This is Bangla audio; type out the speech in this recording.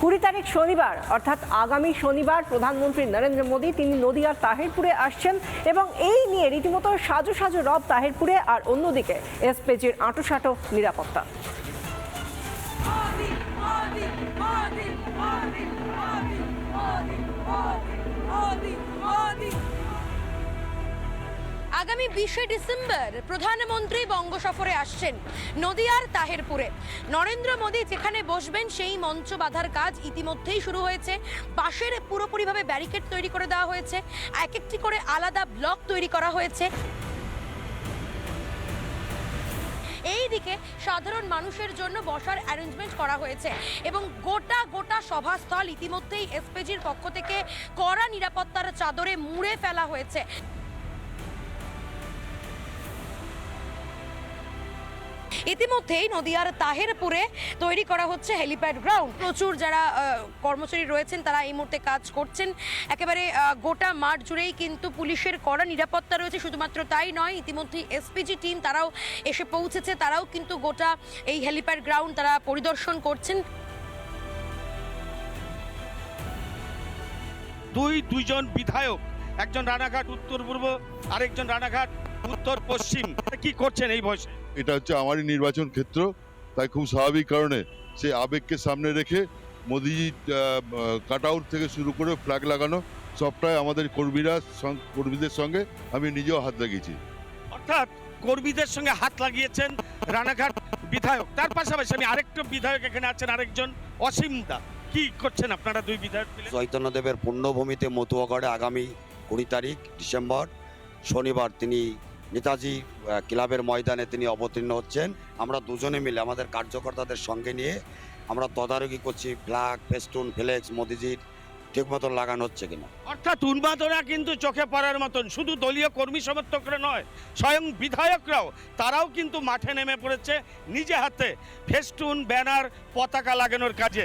কুড়ি তারিখ শনিবার অর্থাৎ আগামী শনিবার প্রধানমন্ত্রী নরেন্দ্র মোদী তিনি নদিয়ার তাহিরপুরে আসছেন এবং এই নিয়ে রীতিমতো সাজু সাজু রব তাহিরপুরে আর অন্যদিকে এসপেজির আঁটোসাঁটো নিরাপত্তা Adi, Adi, আগামী বিশে ডিসেম্বর প্রধানমন্ত্রী বঙ্গ সফরে আসছেন নদিয়ার তাহেরপুরে। নরেন্দ্র মোদী যেখানে বসবেন, সেই মঞ্চ বাঁধার কাজ ইতিমধ্যেই শুরু হয়েছে। পাশের পুরোপুরিভাবে ব্যারিকেড তৈরি করে দেওয়া হয়েছে। এক একটি করে আলাদা ব্লক তৈরি করা হয়েছে। এইদিকে সাধারণ মানুষের জন্য বসার অ্যারেঞ্জমেন্ট করা হয়েছে এবং গোটা গোটা সভাস্থল ইতিমধ্যেই এসপিজির পক্ষ থেকে কড়া নিরাপত্তার চাদরে মুড়ে ফেলা হয়েছে। ইতিমধ্যেই নদিয়ার তাহেরপুরে তৈরি করা হচ্ছে হেলিপ্যাড গ্রাউন্ড। প্রচুর যারা কর্মচারী রয়েছেন, তারা এই মুহূর্তে কাজ করছেন। একেবারে গোটা মাঠ জুড়েই কিন্তু পুলিশের কড়া নিরাপত্তা রয়েছে, শুধুমাত্র তাই নয়, ইতিমধ্যেই এসপিজি টিম তারাও এসে পৌঁছেছে। তারাও কিন্তু গোটা এই হেলিপ্যাড গ্রাউন্ড তারা পরিদর্শন করছেন। দুই, দুইজন বিধায়ক, একজন রানাঘাট উত্তর পূর্ব আরেকজন রানাঘাট উত্তর পশ্চিম কি করছেন এই বয়সে? এটা হচ্ছে আমারই নির্বাচন ক্ষেত্র তাই খুব স্বাভাবিক কারণে সেই আবেগকে সামনে রেখে মোদিজি কাট আউট থেকে শুরু করে ফ্ল্যাগ লাগানো সবটাই আমাদের কর্মীরা কর্মীদের সঙ্গে আমি নিজেও হাত লাগিয়েছি। অর্থাৎ কর্মীদের সঙ্গে হাত লাগিয়েছেন রানাঘাট বিধায়ক। তার পাশাপাশি আমি আরেকটা বিধায়ক এখানে আছেন আরেকজন অসীম দা। কি করছেন আপনারা দুই বিধায়ক চৈতন্যদেবের পুণ্যভূমিতে মতুয়াগড়ে আগামী কুড়ি তারিখ ডিসেম্বর শনিবার তিনি নেতাজি ক্লাবের ময়দানে তিনি অবতীর্ণ হচ্ছেন। আমরা দুজনে মিলে আমাদের কার্যকর্তাদের সঙ্গে নিয়ে আমরা তদারকি করছি। ফ্ল্যাগ ফেস্টুন ফ্লেক্স মোদিজির ঠিক মতন লাগানো হচ্ছে কিনা। অর্থাৎ উন্মাদনা কিন্তু চোখে পড়ার মতন শুধু দলীয় কর্মী সমর্থকরা নয় স্বয়ং বিধায়করাও তারাও কিন্তু মাঠে নেমে পড়েছে নিজে হাতে ফেস্টুন ব্যানার পতাকা লাগানোর কাজে।